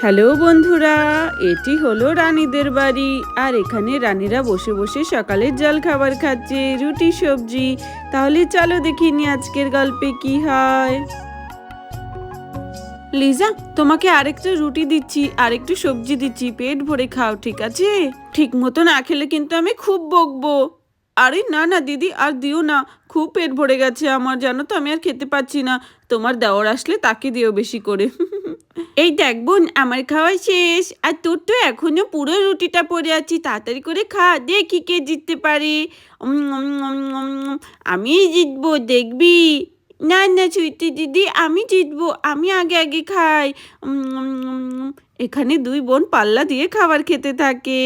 Hello বন্ধুরা, এটি হলো রানীদের বাড়ি। আর এখানে রানীরা বসে বসে সকালের জল খাবার খাচ্ছে, রুটি, সবজি। তাহলে চলো দেখিনি আজকের গল্পে কি হয়। লিজা, তোমাকে আরেকটা রুটি দিচ্ছি, আরেকটু সবজি দিচ্ছি। পেট ভরে খাও, ঠিক আছে? ঠিক মতো না খেলে কিন্তু আমি খুব বকবো। আরে না না, দিদি, আর দিও না। খুব পেট ভরে গেছে আমার, জানো তো, আমি আর খেতে পাচ্ছি না। তোমার দেওয়ার আসলে তাকে দিও বেশি করে। এই দেখ বোন, আমার খাওয়া শেষ। আর তোর তো এখনও পুরো রুটিটা পড়ে আছি, তাড়াতাড়ি করে খা, দেখি কে জিততে পারে। আমি জিতবো, দেখবি। না না, সুইটি দিদি, আমি জিতবো, আমি আগে আগে খাই। এখানে দুই বোন পাল্লা দিয়ে খাবার খেতে থাকে।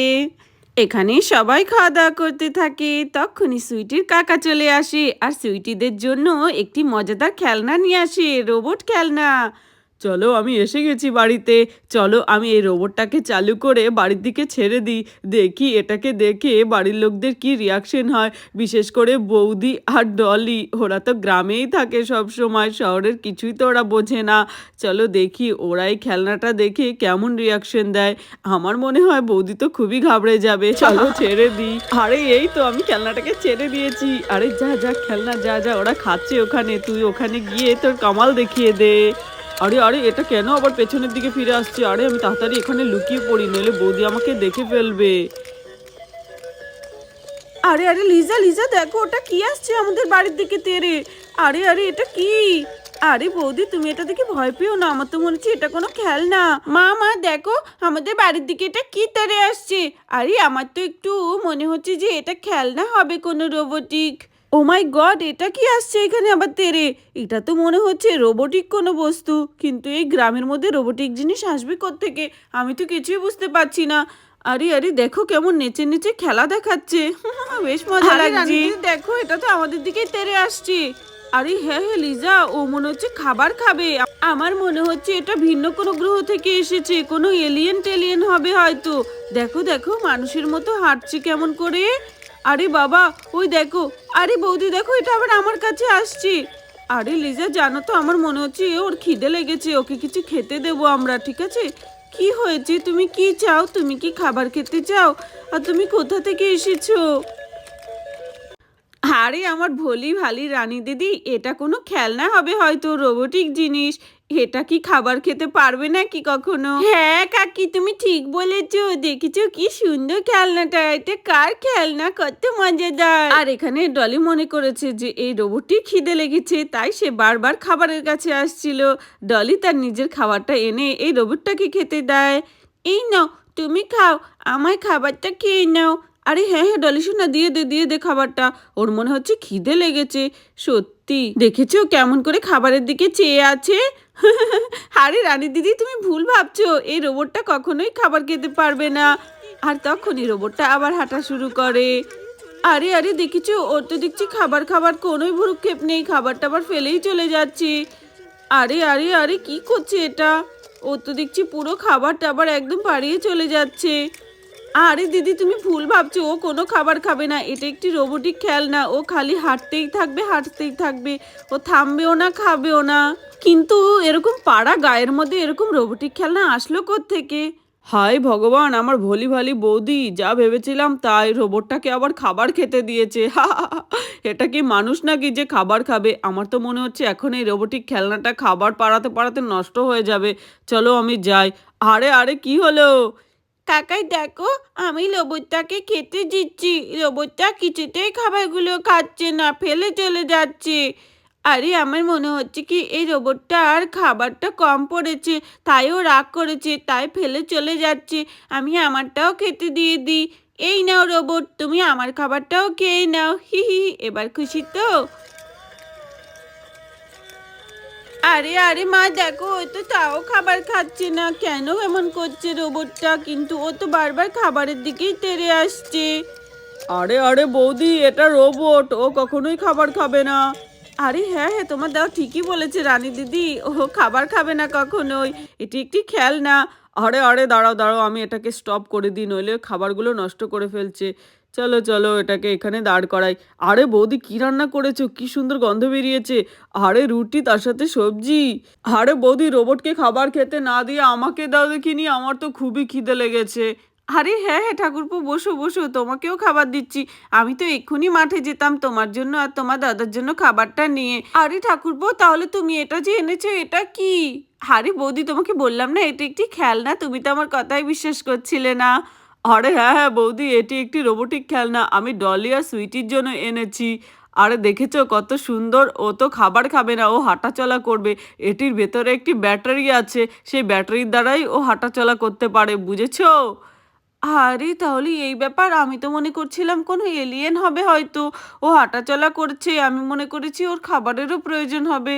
এখানে সবাই খাওয়া দাওয়া করতে থাকে। তখনই সুইটির কাকা চলে আসে। আর সুইটিদের জন্য একটি মজাদার খেলনা নিয়ে আসে, রোবট খেলনা। চলো আমি এসে গেছি বাড়িতে। চলো আমি এই রোবটটাকে চালু করে বাড়ির দিকে ছেড়ে দিই। দেখি এটাকে দেখে বাড়ির লোকদের কি রিয়াকশন হয়। বিশেষ করে বৌদি আর ডলি। ওরা তো গ্রামেই থাকে সব সময় শহরের কিছুই তো ওরা বোঝে না। চলো দেখি ওরাই খেলনাটা দেখে কেমন রিয়াকশন দেয়। আমার মনে হয় বৌদি তো খুবই ঘাবড়ে যাবে। চলো ছেড়ে দিই। আরে, এই তো আমি খেলনাটাকে ছেড়ে দিয়েছি। আরে, যা যা, খেলনা, যা যা, ওরা খাচ্ছে ওখানে। তুই ওখানে গিয়ে তোর কামাল দেখিয়ে দে। আরে আরে, এটা কেন আবার পেছনের দিকে ফিরে আসছে? আরে, আমি তাড়াতাড়ি এখানে লুকিয়ে পড়ি, নইলে বৌদি আমাকে দেখে ফেলবে। আরে আরে, লিজা লিজা, দেখো, ওটা কি আসছে আমাদের বাড়ির দিকে তেরে? আরে আরে, এটা কি? আরে, বৌদি, তুমি এটা দেখে ভয় পেও না, আমার তো মনে হচ্ছে এটা কোনো খেলনা। মা মা, দেখো, আমাদের বাড়ির দিকে এটা কি তেরে আসছে? আরে, আমার তো একটু মনে হচ্ছে যে এটা খেলনা হবে কোনো রোবোটিক। ও মাই গড এটা কি আসছে এখানে আবার তেরে? এটা তো মনে হচ্ছে রোবোটিক কোনো বস্তু। কিন্তু এই গ্রামের মধ্যে রোবোটিক জিনিস আসবে থেকে আমি তো কিছুই বুঝতে পারছি না। আরে আরে দেখো কেমন নেচে নেচে খেলা দেখাচ্ছে। বেশ মজা লাগছে। দেখো এটা তো আমাদের দিকেই তেরে আসছে। আরে হ্যাঁ হ্যাঁ লিজা ও মনে হচ্ছে খাবার খাবে। আমার মনে হচ্ছে এটা ভিন্ন কোনো গ্রহ থেকে এসেছে। কোনো এলিয়েন টেলিয়েন হবে হয়তো। দেখো দেখো মানুষের মতো হাঁটছে কেমন করে। আরে বাবা, ওই দেখো। আরে বৌদি, দেখো, এটা আবার আমার কাছে আসছে। আরে লিজা, জানো তো, আমার মনে হচ্ছে ওর খিদে লেগেছে। ওকে কিছু খেতে দেবো আমরা, ঠিক আছে? কি হয়েছে? তুমি কি চাও? তুমি কি খাবার খেতে চাও? আর তুমি কোথা থেকে এসেছ? আরে আমার ভলি ভালি রানী দিদি, এটা কোনো খেলনা হবে হয়তো রোবোটিক জিনিস। এটা কি খাবার খেতে পারবে না কি কখনো? হ্যাঁ কাকি, তুমি ঠিক বলেছ। দেখেছ কি সুন্দর খেলনাটা? এটা কার খেলনা? কত মজাদার। আর এখানে ডলি মনে করেছে যে এই রোবটটি খিদে লেগেছে, তাই সে বারবার খাবারের কাছে আসছিল। ডলি তার নিজের খাবারটা এনে এই রোবটটাকে খেতে দেয়। এই নাও, তুমি খাও। আমায় খাবারটা খেয়ে নাও। আরে হ্যাঁ হ্যাঁ ডলি শোনা দিয়ে দে দিয়ে দে খাবারটা। ওর মনে হচ্ছে খিদে লেগেছে। সত্যি। দেখেছ কেমন করে খাবারের দিকে চেয়ে আছে? আরে রানী দিদি, তুমি ভুল ভাবছ। এই রোবটটা কখনোই খাবার খেতে পারবে না। আর তখনই রোবটটা আবার হাঁটা শুরু করে। আরে আরে, দেখেছ? ওর তো দেখছি খাবার খাবার, কোনোই ভুরুক্ষেপ নেই। খাবার টাবার ফেলেই চলে যাচ্ছে। আরে আরে আরে, কি করছে এটা? ও তো দেখছি পুরো খাবার টাবার একদম পাড়িয়ে চলে যাচ্ছে। আরে দিদি, তুমি ভুল ভাবছ। ও কোনো খাবার খাবে না। এটা একটি রোবোটিক খেলনা। ও খালি হাঁটতেই থাকবে হাঁটতেই থাকবে। ও থামবেও না, খাবেও না। কিন্তু এরকম পাড়া গায়ের মধ্যে এরকম রোবোটিক খেলনা আসলো থেকে হায় ভগবান, আমার ভলি ভালি বৌদি, যা ভেবেছিলাম তাই রোবটটাকে আবার খাবার খেতে দিয়েছে। এটা কি মানুষ নাকি যে খাবার খাবে? আমার তো মনে হচ্ছে এখন এই রোবোটিক খেলনাটা খাবার পাড়াতে পাড়াতে নষ্ট হয়ে যাবে। চলো আমি যাই। আরে আরে, কি হলো? কাকাই দেখো, আমি রোবটটাকে খেতে দিচ্ছি। রোবটটা কিছুতেই খাবারগুলো খাচ্ছে না, ফেলে চলে যাচ্ছে। আরে, আমার মনে হচ্ছে কি এই রোবটটা আর খাবারটা কম পড়েছে তাইও রাগ করেছে, তাই ফেলে চলে যাচ্ছে। আমি আমারটাও খেতে দিয়ে দিই। এই নাও রোবট, তুমি আমার খাবারটাও খেয়ে নাও। হি হি। এবার খুশি তো? আরে আরে মা দেখো ও তো তাও খাবার খাচ্ছে না। কেন এমন করছে রোবটটা কিন্তু ও তো বারবার খাবারের দিকেই তেড়ে আসছে। আরে আরে বৌদি এটা রোবট ও কখনোই খাবার খাবে না। আরে হ্যাঁ হ্যাঁ তোমার দাও ঠিকই বলেছে রানী দিদি। ও খাবার খাবে না কখনোই। এটি একটি খেলনা। আরে আরে দাঁড়াও দাঁড়াও আমি এটাকে স্টপ করে দিই নইলে খাবারগুলো নষ্ট করে ফেলছে। চলো চলো, এটাকে এখানে দাঁড় করাই। আরে বৌদি, কি রান্না করেছ? কি সুন্দর গন্ধ বেরিয়েছে। আরে রুটি, তার সাথে সবজি। আরে বৌদি, রোবটকে খাবার খেতে না দিয়ে আমাকে দাও দেখিনি, আমার তো খুবই খিদে লেগেছে। আরে হ্যাঁ হ্যাঁ ঠাকুরপু, বসো বসো, তোমাকেও খাবার দিচ্ছি। আমি তো এক্ষুনি মাঠে যেতাম, তোমার জন্য আর তোমার দাদার জন্য খাবারটা নিয়ে। আরে ঠাকুরপো, তাহলে তুমি এটা যে এনেছো, এটা কি? আরে বৌদি, তোমাকে বললাম না, এটা একটি খেলনা, তুমি তো আমার কথাই বিশ্বাস করছিলে না। আরে হ্যাঁ হ্যাঁ বৌদি, এটি একটি রোবোটিক খেলনা। আমি ডলি আর সুইটির জন্য এনেছি। আরে দেখেছ কত সুন্দর? ও তো খাবার খাবে না, ও হাঁটাচলা করবে। এটির ভেতরে একটি ব্যাটারি আছে। সেই ব্যাটারির দ্বারাই ও হাঁটাচলা করতে পারে, বুঝেছ? আরে, তাহলে এই ব্যাপার। আমি তো মনে করছিলাম কোনো এলিয়েন হবে হয়তো। ও হাঁটাচলা করছে, আমি মনে করেছি ওর খাবারেরও প্রয়োজন হবে।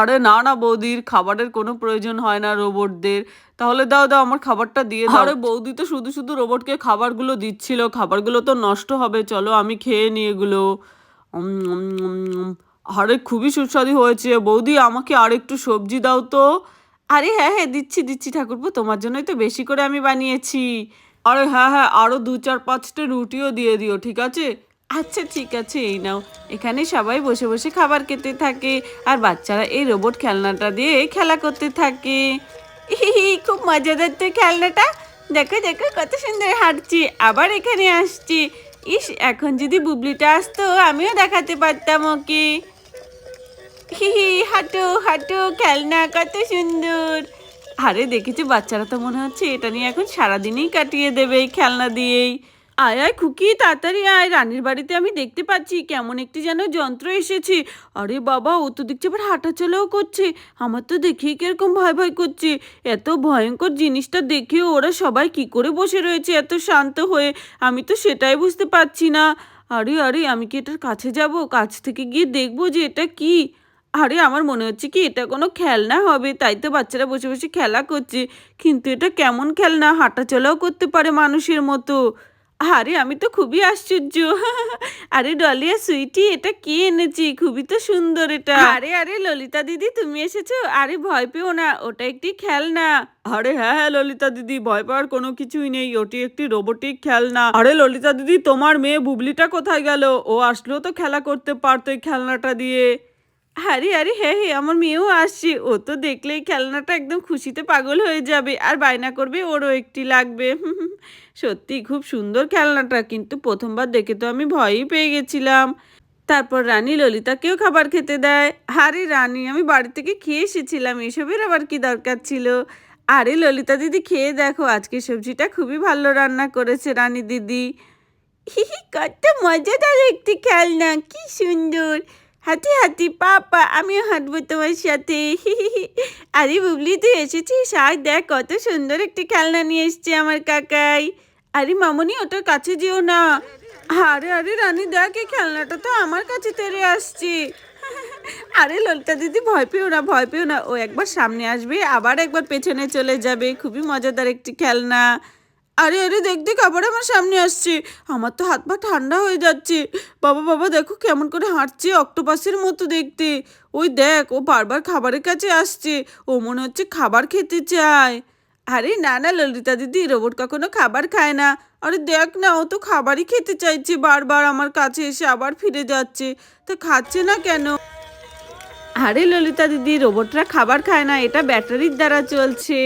আরে না না বৌদির খাবারের কোনো প্রয়োজন হয় না রোবটদের। তাহলে দাও দাও আমার খাবারটা দিয়ে দাও। আরে বৌদি তো শুধু শুধু রোবটকে খাবারগুলো দিচ্ছিল খাবারগুলো তো নষ্ট হবে চলো আমি খেয়ে নিই এগুলো। আরে খুবই সুস্বাদু হয়েছে। বৌদি আমাকে আর একটু সবজি দাও তো। আরে হ্যাঁ হ্যাঁ দিচ্ছি দিচ্ছি ঠাকুরপো তোমার জন্যই তো বেশি করে আমি বানিয়েছি। আরে হ্যাঁ হ্যাঁ আরও দু চার পাঁচটা রুটিও দিয়ে দিও ঠিক আছে? আচ্ছা ঠিক আছে, এই নাও। এখানে সবাই বসে বসে খাবার খেতে থাকে আর বাচ্চারা এই রোবট খেলনাটা দিয়ে খেলা করতে থাকে। খুব মজাদার তো খেলনাটা। দেখো দেখো, কত সুন্দর হাঁটছি, আবার এখানে আসছি। ইস, এখন যদি বুবলিটা আসতো, আমিও দেখাতে পারতাম ওকে। হি হি হাঁটো হাঁটো, খেলনা কত সুন্দর। আরে, দেখেছি, বাচ্চারা তো মনে হচ্ছে এটা নিয়ে এখন সারাদিনই কাটিয়ে দেবে এই খেলনা দিয়েই। আয় আয়, খুকি, তাড়াতাড়ি আয়। রানীর বাড়িতে আমি দেখতে পাচ্ছি কেমন একটি যেন যন্ত্র এসেছে। আরে বাবা, ও তো দেখছি আবার হাঁটাচলাও করছে। আমার তো দেখেই কীরকম ভয় ভয় করছে। এত ভয়ঙ্কর জিনিসটা দেখে ওরা সবাই কি করে বসে রয়েছে এত শান্ত হয়ে? আমি তো সেটাই বুঝতে পারছি না। আরে আরে, আমি কি এটার কাছে যাব? কাছ থেকে গিয়ে দেখব যে এটা কি? আরে, আমার মনে হচ্ছে কি এটা কোনো খেলনা হবে। তাই তো বাচ্চারা বসে বসে খেলা করছে। কিন্তু এটা কেমন খেলনা? হাঁটাচলাও করতে পারে মানুষের মতো। আরে আমি তো খুবই আশ্চর্য। আরে ডলিয়া সুইটি এটা কি এনেছি? খুবই তো সুন্দর এটা। আরে আরে ললিতা দিদি তুমি এসেছ? আরে ভয় পেও না ওটা একটি খেলনা। আরে হ্যাঁ হ্যাঁ ললিতা দিদি ভয় পাওয়ার কোনো কিছুই নেই ওটি একটি রোবোটিক খেলনা। আরে ললিতা দিদি তোমার মেয়ে বুবলিটা কোথায় গেল? ও আসলেও তো খেলা করতে পারতো এই খেলনাটা দিয়ে। আরে আরে হ্যাঁ হ্যাঁ আমার মেয়েও আসছে। ও তো দেখলেই খেলনাটা একদম খুশিতে পাগল হয়ে যাবে। আর বায়না করবে, ওরও একটি লাগবে। সত্যি, খুব সুন্দর খেলনাটা। কিন্তু প্রথমবার দেখে তো আমি ভয়ই পেয়ে গেছিলাম। তারপর রানী ললিতাকেও খাবার খেতে দেয়। আরে, রানী, আমি বাড়ি থেকে খেয়ে এসেছিলাম। এসবের আবার কি দরকার ছিল? আরে, ললিতা দিদি, খেয়ে দেখো। আজকে সবজিটা খুবই ভালো রান্না করেছে রানী দিদি। হিহি কত মজাদার একটি খেলনা। কি সুন্দর। হাতি হাতি পাপা আমিও হাঁটবো তোমার সাথে আরে বুবলি তুই এসেছিস আর দেখ কত সুন্দর একটি খেলনা নিয়ে এসছে আমার কাকাই আরে মামনি ওটার কাছে যেও না আরে আরে রানী দেখ এই খেলনাটা তো আমার কাছে তেরে আসছে আরে ললিতা দিদি ভয় পেও না ভয় পেও না ও একবার সামনে আসবে আবার একবার পেছনে চলে যাবে খুবই মজাদার একটি খেলনা আরে আরে, দেখ দেখ, আবার আমার সামনে আসছে। আমার তো হাত পা ঠান্ডা হয়ে যাচ্ছে। বাবা বাবা, দেখো কেমন করে হাঁটছে অক্টোপাসের মতো দেখতে। ওই দেখ, ও বারবার খাবারের কাছে আসছে। ও মনে হচ্ছে খাবার খেতে চায়। আরে, না না, ললিতা দিদি, রোবট কখনো খাবার খায় না। আরে, দেখ না, ও তো খাবারই খেতে চাইছে। বারবার আমার কাছে এসে আবার ফিরে যাচ্ছে। তা খাচ্ছে না কেন? আরে, ললিতা দিদি, রোবটরা খাবার খায় না। এটা ব্যাটারির দ্বারা চলছে।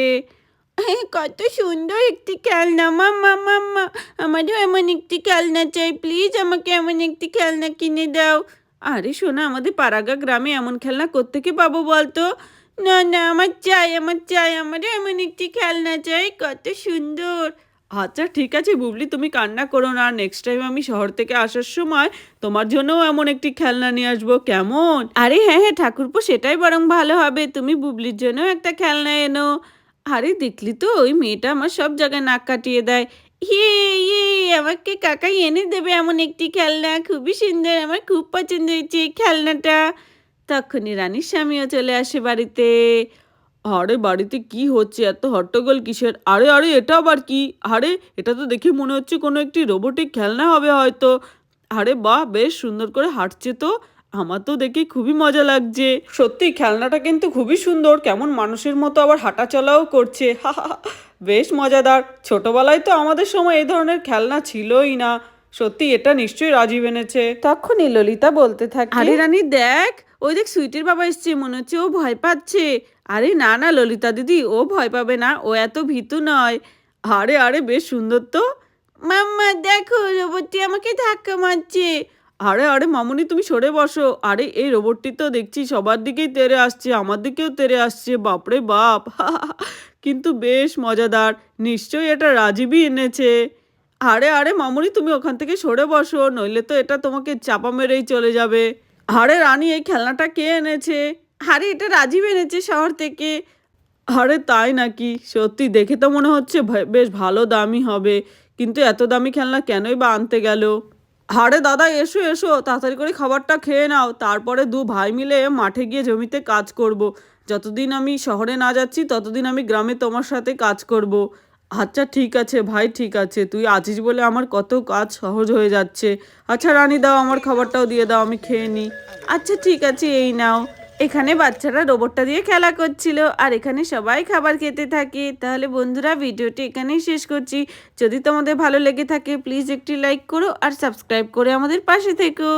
কত সুন্দর একটি খেলনা মাম্মা মাম্মা আমারও এমন একটি খেলনা চাই প্লিজ আমাকে এমন একটি খেলনা কিনে দাও। আরে শোনা আমাদের পাড়াগা গ্রামে এমন খেলনা কোত্থেকে পাবো বলতো? না না, আমার চাই আমার চাই, আমারও এমন একটি খেলনা চাই, কত সুন্দর। আচ্ছা ঠিক আছে বুবলি, তুমি কান্না করো না নেক্সট টাইম আমি শহর থেকে আসার সময় তোমার জন্যও এমন একটি খেলনা নিয়ে আসব, কেমন? আরে হ্যাঁ হ্যাঁ ঠাকুরপো, সেটাই বরং ভালো হবে, তুমি বুবলির জন্য একটা খেলনা এনো। আরে দেখলি তো, ওই মেয়েটা আমার সব জায়গায় নাক কাটিয়ে দেয়। ইয়ে ইয়ে আমাকে কাকাই এনে দেবে এমন একটি খেলনা, খুবই সুন্দর, আমার খুব পছন্দ হয়েছে এই খেলনাটা। তখনই রানীর স্বামীও চলে আসে বাড়িতে। আরে বাড়িতে কি হচ্ছে, এত হট্টগোল কিসের? আরে আরে, এটা আবার কি? আরে, এটা তো দেখে মনে হচ্ছে কোনো একটি রোবোটিক খেলনা হবে হয়তো। আরে বাহ, বেশ সুন্দর করে হাঁটছে তো। আমার তো দেখে খুবই মজা লাগছে। সত্যি খেলনাটা কিন্তু খুবই সুন্দর। কেমন মানুষের মতো আবার হাঁটা চলাও করছে। হা। বেশ মজাদার। ছোটবেলায় তো আমাদের সময় এই ধরনের খেলনা ছিলই না। সত্যি এটা নিশ্চয়ই রাজীব এনেছে। তখনই ললিতা বলতে থাকে আরে রানী দেখ ওই দেখ সুইটির বাবা এসছে মনে হচ্ছে ও ভয় পাচ্ছে। আরে না না ললিতা দিদি ও ভয় পাবে না ও এত ভীতু নয়। আরে আরে বেশ সুন্দর তো। মাম্মা দেখো রোবটটি আমাকে ধাক্কা মারছে। আরে আরে মামুনি, তুমি সরে বসো। আরে, এই রোবটটি তো দেখছি সবার দিকেই তেরে আসছে, আমার দিকেও তেরে আসছে, বাপরে বাপ। কিন্তু বেশ মজাদার, নিশ্চয়ই এটা রাজীবই এনেছে। আরে আরে মামুনি, তুমি ওখান থেকে সরে বসো, নইলে তো এটা তোমাকে চাপা মেরেই চলে যাবে। আরে রানী, এই খেলনাটা কে এনেছে? আরে, এটা রাজীব এনেছে শহর থেকে। আরে, তাই নাকি? সত্যি, দেখে তো মনে হচ্ছে বেশ ভালো দামি হবে। কিন্তু এত দামি খেলনা কেনই বা আনতে গেল? আরে দাদা, এসো এসো, তাড়াতাড়ি করে খাবারটা খেয়ে নাও। তারপরে দু ভাই মিলে মাঠে গিয়ে জমিতে কাজ করব। যতদিন আমি শহরে না যাচ্ছি, ততদিন আমি গ্রামে তোমার সাথে কাজ করব। আচ্ছা ঠিক আছে, ভাই, ঠিক আছে। তুই আছিস বলে আমার কত কাজ সহজ হয়ে যাচ্ছে। আচ্ছা রানী, দাও আমার খাবারটাও দিয়ে দাও, আমি খেয়ে নিই। আচ্ছা ঠিক আছে, এই নাও। এখানে বাচ্চারা রোবটটা দিয়ে খেলা করছিল, আর এখানে সবাই খাবার খেতে থাকে। তাহলে বন্ধুরা, ভিডিওটি এখানেই শেষ করছি। যদি তোমাদের ভালো লেগে থাকে প্লিজ একটি লাইক করো আর সাবস্ক্রাইব করে আমাদের পাশে থেকো।